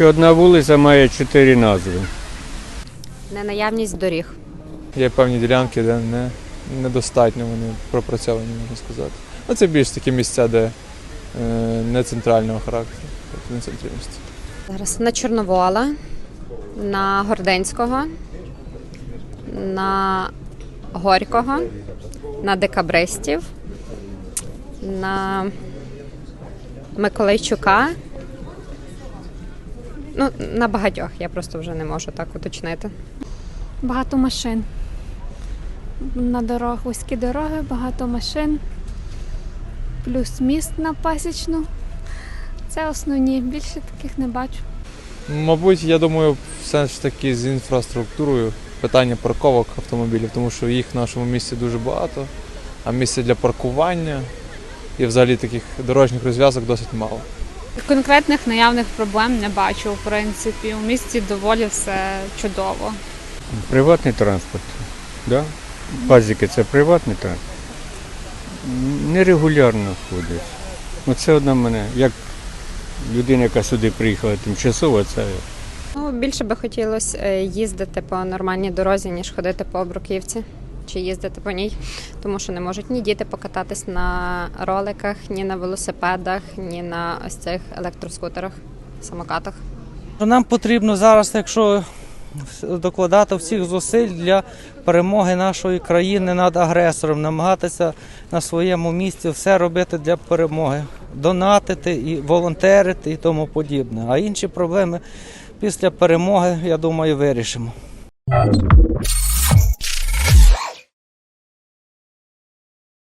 що одна вулиця має чотири назви. Ненаявність доріг. Є певні ділянки, де не, недостатньо вони пропрацьовані, можна сказати. Ну, це більш такі місця, де е, не центрального характеру, тобто не центрі. Зараз на Чорновола, на Горденського, на Горького, на Декабристів, на Миколайчука. Ну, на багатьох, я просто вже не можу так уточнити. Багато машин. На дорогах вузькі дороги, багато машин, плюс міст на пасічну. Це основні. Більше таких не бачу. Мабуть, я думаю, все ж таки з інфраструктурою питання парковок автомобілів, тому що їх в нашому місті дуже багато, а місця для паркування і взагалі таких дорожніх розв'язок досить мало. Конкретних наявних проблем не бачу, в принципі. У місті доволі все чудово. Приватний транспорт. Да? Пазики це приватний транспорт. Нерегулярно ходить. Ну, це одна мене. Як людина, яка сюди приїхала тимчасово, це Ну, більше би хотілося е, їздити по нормальній дорозі, ніж ходити по Обруківці чи їздити по ній, тому що не можуть ні діти покататись на роликах, ні на велосипедах, ні на ось цих електроскутерах, самокатах. Нам потрібно зараз, якщо докладати всіх зусиль для перемоги нашої країни над агресором, намагатися на своєму місці все робити для перемоги, донатити і волонтерити і тому подібне. А інші проблеми після перемоги, я думаю, вирішимо.